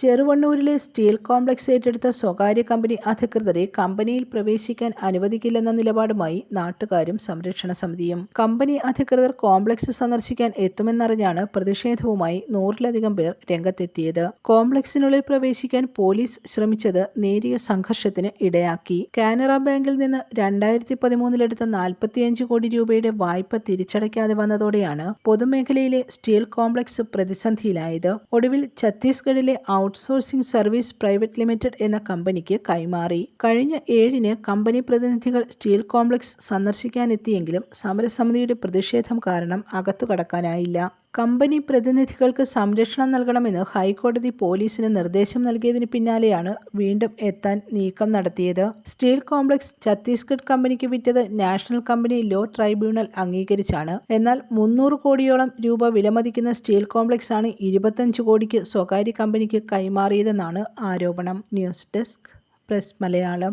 ചെറുവണ്ണൂരിലെ steel complex ഏറ്റെടുത്ത സ്വകാര്യ company അധികൃതരെ കമ്പനിയിൽ പ്രവേശിക്കാൻ അനുവദിക്കില്ലെന്ന നിലപാടുമായി നാട്ടുകാരും സംരക്ഷണ സമിതിയും. കമ്പനി അധികൃതർ കോംപ്ലക്സ് സന്ദർശിക്കാൻ എത്തുമെന്നറിഞ്ഞാണ് പ്രതിഷേധവുമായി നൂറിലധികം പേർ രംഗത്തെത്തിയത്. കോംപ്ലക്സിനുള്ളിൽ പ്രവേശിക്കാൻ പോലീസ് ശ്രമിച്ചത് നേരിയ സംഘർഷത്തിന് ഇടയാക്കി. കാനറ ബാങ്കിൽ നിന്ന് രണ്ടായിരത്തി പതിമൂന്നിലെടുത്ത നാൽപ്പത്തിയഞ്ച് കോടി രൂപയുടെ വായ്പ തിരിച്ചടയ്ക്കാതെ വന്നതോടെയാണ് പൊതുമേഖലയിലെ സ്റ്റീൽ കോംപ്ലക്സ് പ്രതിസന്ധിയിലായത്. ഒടുവിൽ ഛത്തീസ്ഗഡിലെ ഔട്ട്സോഴ്സിംഗ് സർവീസ് പ്രൈവറ്റ് ലിമിറ്റഡ് എന്ന കമ്പനിക്ക് കൈമാറി. കഴിഞ്ഞ ഏഴിന് കമ്പനി പ്രതിനിധികൾ സ്റ്റീൽ കോംപ്ലക്സ് സന്ദർശിക്കാനെത്തിയെങ്കിലും സമരസമിതിയുടെ പ്രതിഷേധം കാരണം അകത്തു കടക്കാനായില്ല കമ്പനി പ്രതിനിധികൾക്ക് സംരക്ഷണം നൽകണമെന്ന് ഹൈക്കോടതി പോലീസിന് നിർദ്ദേശം നൽകിയതിന് പിന്നാലെയാണ് വീണ്ടും എത്താൻ നീക്കം നടത്തിയത്. സ്റ്റീൽ കോംപ്ലക്സ് ഛത്തീസ്ഗഡ് കമ്പനിക്ക് വിറ്റത് നാഷണൽ കമ്പനി ലോ ട്രൈബ്യൂണൽ അംഗീകരിച്ചാണ്. എന്നാൽ മുന്നൂറ് കോടിയോളം രൂപ വിലമതിക്കുന്ന സ്റ്റീൽ കോംപ്ലക്സ് ആണ് ഇരുപത്തഞ്ച് കോടിക്ക് സ്വകാര്യ കമ്പനിക്ക് കൈമാറിയതെന്നാണ് ആരോപണം. News desk press Malayalam.